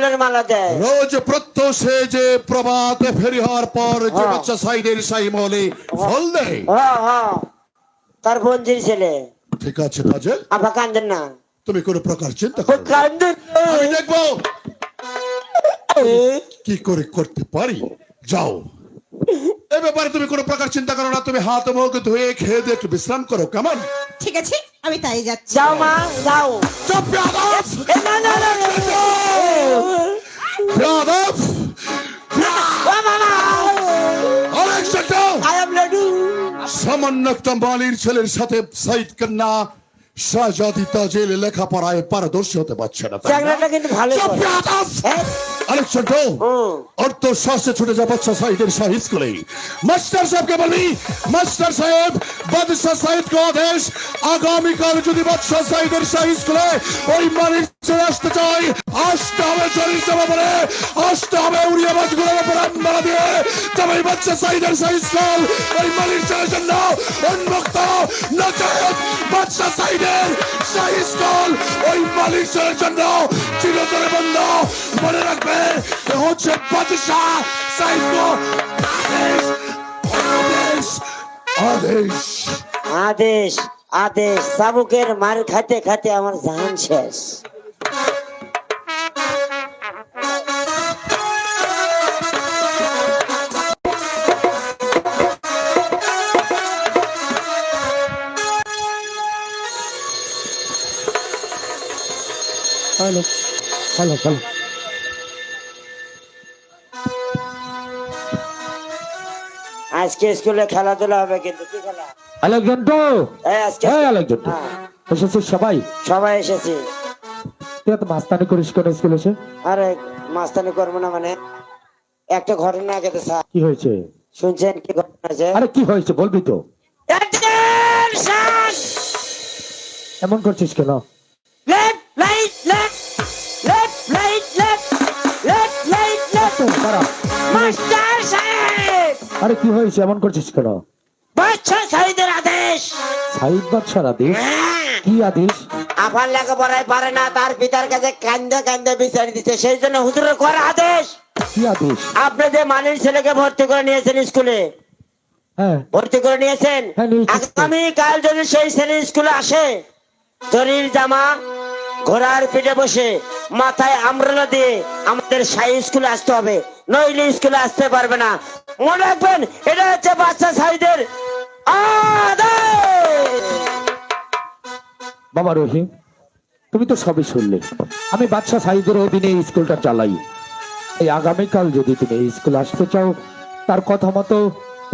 ফুলের মালা দেয় রোজ প্রত্যুষে যে প্রভাতে ফেরি হওয়ার পর যে হ্যাঁ। বাচ্চা সাইডের সাই মহলে ফল দেয়। হ্যাঁ হ্যাঁ। তার বঞ্জির ছেলে। ঠিক আছে কাজে আবার কান্দেন না। তুমি কোনো প্রকার চিন্তা করো কান্দেন আমি দেখব। কি করে করতে পারি? যাও। এ ব্যাপারে তুমি কোনো প্রকার চিন্তা করো না। তুমি হাত মুখ ধুয়ে খেয়ে দিয়ে একটু বিশ্রাম করো কেমন? ঠিক আছে। আমি তাই যাচ্ছি। যাও মা যাও। চুপ বেয়াদব! না না না মালির ছেলের সাথে সাইদ কন্যা শাহজাদি তাজেল লেখাপড়ায় পারদর্শী হতে পারছে না কিন্তু ভালো ছোট অর্থ শাস্ত্রে ছুটে যা বাচ্চা সাহিদের শাহ স্কুলে। মাস্টার সাহেবকে বলবি? মাস্টার সাহেব বাদশাহ সাহিদকে আদেশ? আগামীকাল যদি বাদশাহ সাহিদের শাহ স্কুলে ওই ছেড়ে আসতে চাই আসতে হবে শরীর বলে আসতে হবে উড়িয়া বাসগুলোর উপর আম্বারা দিয়ে। তবে এই বাচ্চা সাহিদের শাহ স্কুল ওই ছেলের জন্য উন্মুক্ত নচেত বাচ্চা সাহিদের শাহ স্কুল ওই মালিক জন্য চিরতরে বন্ধ। মনে রাখবে এ হচ্ছে বাদশাহ সাহিত্য আদেশ আদেশ। চাবুকের মার খাতে খাতে আমার জান শেষ। Hello hello hello. আজকে স্কুলে খেলাধুলা হবে কিন্তু কি খেলা? আলেকজান্ডো এই আজকে হ্যাঁ আলেকজান্ডো হ্যাঁ, এসেছিস সবাই? সবাই এসেছি। তুই এত মাস্তানি করিস কেন স্কুল এসে? আরে মাস্তানি করব না মানে একটা ঘটনা গেছে স্যার। কি হয়েছে? শুনছেন কি ঘটনা আছে আরে কি হয়েছে বলবি তো। এমন করছিস কেন. মাস্টার সাহেব! আরে কি হয়েছে? এমন করছিস কেন? সাহিদের আদেশ। সাহিদ বাদশার আদেশ? হ্যাঁ। কি আদেশ? আফার লেখাপড়ায় পারে না তার পিতার কাছে কান্দে কান্দে বিচার দিতে সেই জন্য হুজুরের করা আদেশ। কি আদেশ? আপনি যে মালির ছেলেকে ভর্তি করে নিয়েছেন স্কুলে হ্যাঁ। ভর্তি করে নিয়েছেন হ্যাঁ, আগামী কাল যদি সেই ছেলে স্কুলে আসে শরীর জামা ঘোড়ার পিঠে বসে মাথায় আমরলা দিয়ে আমাদের সাই স্কুলে আসতে হবে। নইলে স্কুলে আসতে পারবে না। মনে রাখবেন, এটা হচ্ছে বাচ্চা সাইদের বাবা রহিম, তুমি তো সবই শুনলে। আমি বাদশাহ সাহিদের অধীনে স্কুলটা চালাই। এই আগামীকাল যদি তুমি স্কুলে আসতে চাও, তার কথা মতো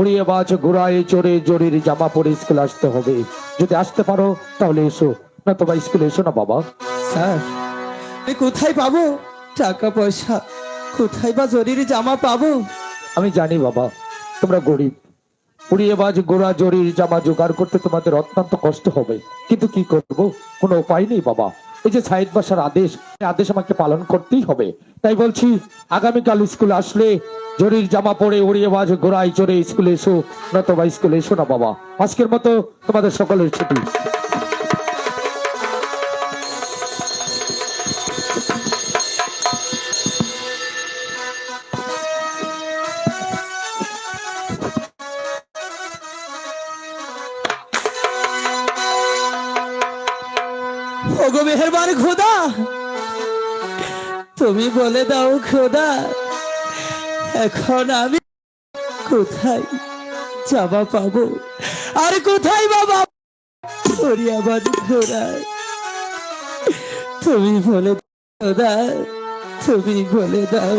উড়িয়ে বাজ, ঘোড়ায় চড়ে জরির জামা পরে স্কুলে আসতে হবে। যদি আসতে পারো, তাহলে এসো। না তোমার স্কুলে এসো না বাবা। স্যার। কোথায় পাবো? টাকা পয়সা। কোথায় বা জরির জামা পাবো? আমি জানি বাবা, তোমরা গরিব। উড়িয়ে বাজ গোড়া জরির জামা জোগাড় করতে তোমাদের অত্যন্ত কষ্ট হবে। কিন্তু কি করব? কোনো উপায় নেই বাবা। এই যে বাসার আদেশ আদেশ আমাকে পালন করতেই হবে। তাই বলছি, আগামীকাল স্কুল আসলে জরির জামা পরে উড়িয়ে বাজ গোড়ায় চড়ে স্কুলে এসো, নতবা স্কুলে এসো না বাবা। আজকের মতো তোমাদের সকলের ছুটি। মেহরবান খোদা। তুমি বলে দাও খোদা, এখন আমি কোথায় জামা পাবো? আর কোথায় বাবা পরিয়াবাদ খোদায়। তুমি বলে খোদা, তুমি বলে দাও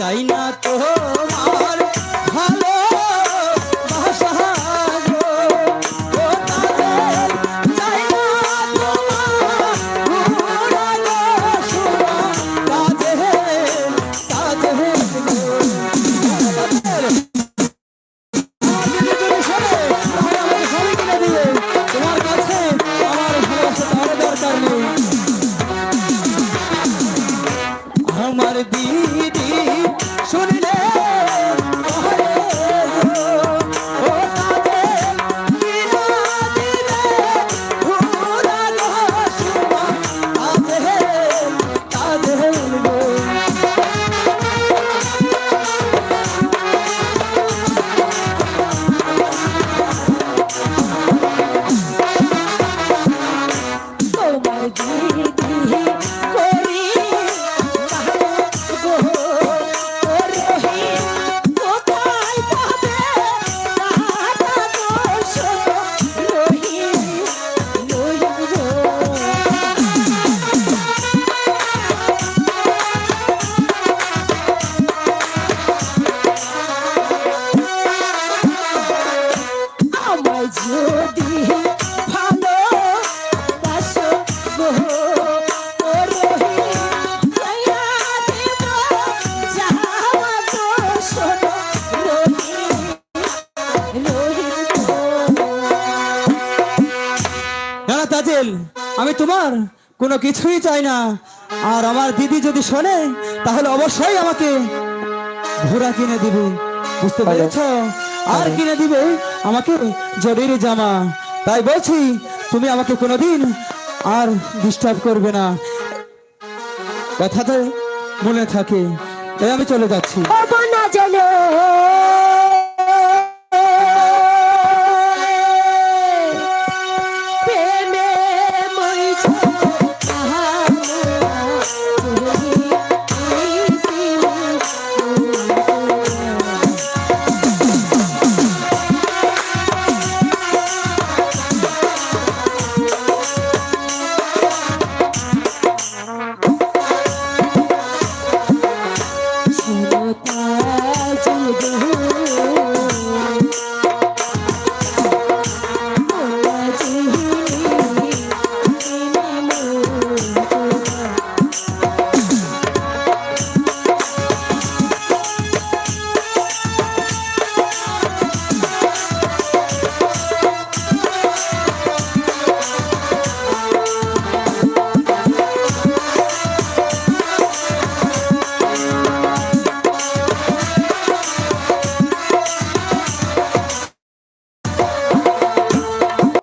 চাই না তো মা না তাজেল আমি তোমার কোনো কিছুই চাই না। আর আমার দিদি যদি শোনে তাহলে অবশ্যই আমাকে ঘোড়া কিনে দিবে। বুঝতে। পেরেছ? আর কিনে দিবে আমাকে জরির জামা। তাই বলছি তুমি আমাকে কোনোদিন আর ডিস্টার্ব করবে না। কথাতে মনে থাকে তাই আমি চলে যাচ্ছি। না पास